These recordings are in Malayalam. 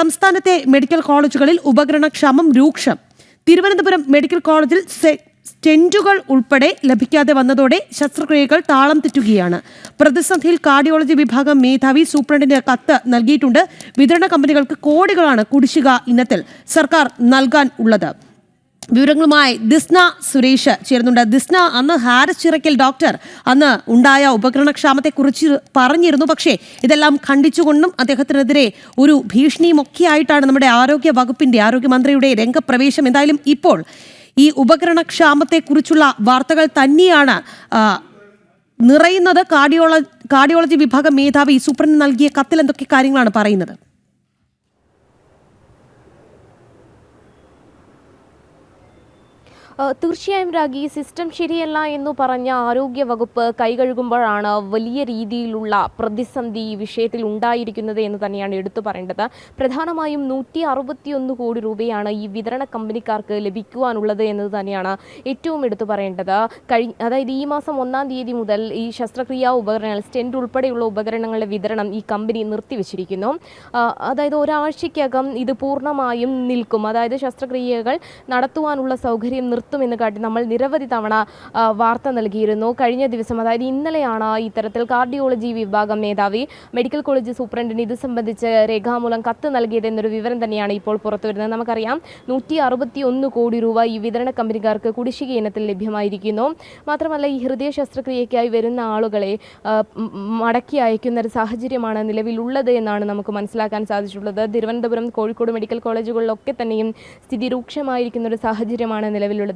സംസ്ഥാനത്തെ മെഡിക്കൽ കോളേജുകളിൽ ഉപകരണക്ഷാമം രൂക്ഷം. തിരുവനന്തപുരം മെഡിക്കൽ കോളേജിൽ സ്റ്റെന്റുകൾ ഉൾപ്പെടെ ലഭിക്കാതെ വന്നതോടെ ശസ്ത്രക്രിയകൾ താളം തെറ്റുകയാണ്. പ്രതിസന്ധിയിൽ കാർഡിയോളജി വിഭാഗം മേധാവി സൂപ്രണ്ടിന് കത്ത് നൽകിയിട്ടുണ്ട്. വിതരണ കമ്പനികൾക്ക് കോടികളാണ് കുടിശ്ശിക ഇനത്തിൽ സർക്കാർ നൽകാൻ ഉള്ളത്. വിവരങ്ങളുമായി ദിസ്ന സുരേഷ് ചേരുന്നുണ്ട്. ദിസ്ന അന്ന് ഹാരിസ് ചിറക്കൽ ഡോക്ടർ അന്ന് ഉണ്ടായ ഉപകരണക്ഷാമത്തെ കുറിച്ച് പറഞ്ഞിരുന്നു. പക്ഷേ ഇതെല്ലാം ഖണ്ഡിച്ചുകൊണ്ടും അദ്ദേഹത്തിനെതിരെ ഒരു ഭീഷണിയും ഒക്കെ ആയിട്ടാണ് നമ്മുടെ ആരോഗ്യ വകുപ്പിന്റെ ആരോഗ്യമന്ത്രിയുടെ രംഗപ്രവേശം. എന്തായാലും ഇപ്പോൾ ഈ ഉപകരണക്ഷാമത്തെക്കുറിച്ചുള്ള വാർത്തകൾ തന്നെയാണ് നിറയുന്നത്. കാർഡിയോള കാർഡിയോളജി വിഭാഗം മേധാവി സൂപ്രണ്ട് നൽകിയ കത്തിൽ എന്തൊക്കെ കാര്യങ്ങളാണ് പറയുന്നത്? തീർച്ചയായും രാഗി സിസ്റ്റം ശരിയല്ല എന്ന് പറഞ്ഞ ആരോഗ്യ വകുപ്പ് കൈകഴുകുമ്പോഴാണ് വലിയ രീതിയിലുള്ള പ്രതിസന്ധി ഈ വിഷയത്തിൽ ഉണ്ടായിരിക്കുന്നത് എന്ന് തന്നെയാണ് എടുത്തു പറയേണ്ടത്. പ്രധാനമായും നൂറ്റി അറുപത്തിയൊന്ന് കോടി രൂപയാണ് ഈ വിതരണ കമ്പനിക്കാർക്ക് ലഭിക്കുവാനുള്ളത് എന്നത് തന്നെയാണ് ഏറ്റവും എടുത്തു പറയേണ്ടത്. അതായത് ഈ മാസം ഒന്നാം തീയതി മുതൽ ഈ ശസ്ത്രക്രിയാ ഉപകരണങ്ങൾ സ്റ്റെന്റ് ഉൾപ്പെടെയുള്ള ഉപകരണങ്ങളുടെ വിതരണം ഈ കമ്പനി നിർത്തിവെച്ചിരിക്കുന്നു. അതായത് ഒരാഴ്ചയ്ക്കകം ഇത് പൂർണമായും നിൽക്കും. അതായത് ശസ്ത്രക്രിയകൾ നടത്തുവാനുള്ള സൗകര്യം നിർത്തുമെന്ന് കാട്ടി നമ്മൾ നിരവധി തവണ വാർത്ത നൽകിയിരുന്നു. കഴിഞ്ഞ ദിവസം അതായത് ഇന്നലെയാണ് ഇത്തരത്തിൽ കാർഡിയോളജി വിഭാഗം മേധാവി മെഡിക്കൽ കോളേജ് സൂപ്രണ്ടിന് ഇത് സംബന്ധിച്ച് രേഖാമൂലം കത്ത് നൽകിയത് എന്നൊരു വിവരം തന്നെയാണ് ഇപ്പോൾ പുറത്തു വരുന്നത്. നമുക്കറിയാം നൂറ്റി അറുപത്തി ഒന്ന് കോടി രൂപ ഈ വിതരണ കമ്പനിക്കാർക്ക് കുടിശ്ശിക ഇനത്തിൽ ലഭ്യമായിരിക്കുന്നു. മാത്രമല്ല ഈ ഹൃദയ ശസ്ത്രക്രിയയ്ക്കായി വരുന്ന ആളുകളെ മടക്കി അയക്കുന്ന ഒരു സാഹചര്യമാണ് നിലവിലുള്ളത് എന്നാണ് നമുക്ക് മനസ്സിലാക്കാൻ സാധിച്ചിട്ടുള്ളത്. തിരുവനന്തപുരം കോഴിക്കോട് മെഡിക്കൽ കോളേജുകളിലൊക്കെ തന്നെയും സ്ഥിതി രൂക്ഷമായിരിക്കുന്ന ഒരു സാഹചര്യമാണ് നിലവിലുള്ളത്.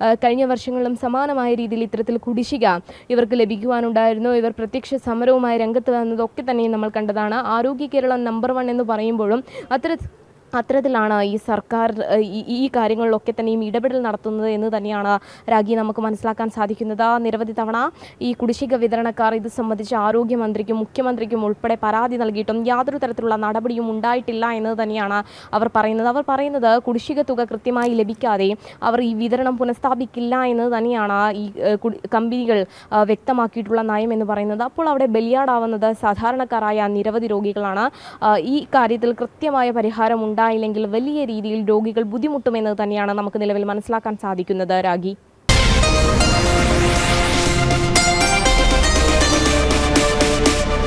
ആ, കഴിഞ്ഞ വർഷങ്ങളിലും സമാനമായ രീതിയിൽ ഇത്തരത്തിൽ കുടിശ്ശിക ഇവർക്ക് ലഭിക്കുവാനുണ്ടായിരുന്നു. ഇവർ പ്രത്യക്ഷ സമരവുമായി രംഗത്ത് വന്നതൊക്കെ തന്നെയും നമ്മൾ കണ്ടതാണ്. ആരോഗ്യ കേരളം നമ്പർ വൺ എന്ന് പറയുമ്പോഴും അത്തരത്തിൽ അത്തരത്തിലാണ് ഈ സർക്കാർ ഈ- കാര്യങ്ങളിലൊക്കെ തന്നെയും ഇടപെടൽ നടത്തുന്നത് എന്ന് തന്നെയാണ് രാഗി നമുക്ക് മനസ്സിലാക്കാൻ സാധിക്കുന്നത്. നിരവധി തവണ ഈ കുടിശ്ശിക വിതരണക്കാർ ഇത് സംബന്ധിച്ച് ആരോഗ്യമന്ത്രിക്കും മുഖ്യമന്ത്രിക്കും ഉൾപ്പെടെ പരാതി നൽകിയിട്ടും യാതൊരു തരത്തിലുള്ള നടപടിയും ഉണ്ടായിട്ടില്ല എന്നത് തന്നെയാണ് അവർ പറയുന്നത്. അവർ പറയുന്നത് കുടിശ്ശിക തുക കൃത്യമായി ലഭിക്കാതെ അവർ ഈ വിതരണം പുനഃസ്ഥാപിക്കില്ല എന്ന് തന്നെയാണ് ഈ കമ്പനികൾ വ്യക്തമാക്കിയിട്ടുള്ള നയം എന്ന് പറയുന്നത്. അപ്പോൾ അവിടെ ബലിയാടാവുന്നത് സാധാരണക്കാരായ നിരവധി രോഗികളാണ്. ഈ കാര്യത്തിൽ കൃത്യമായ പരിഹാരം ഉണ്ടായില്ലെങ്കിൽ വലിയ രീതിയിൽ രോഗികൾ ബുദ്ധിമുട്ടുമെന്ന് തന്നെയാണ് നമുക്ക് നിലവിൽ മനസ്സിലാക്കാൻ സാധിക്കുന്നത് രാഗി.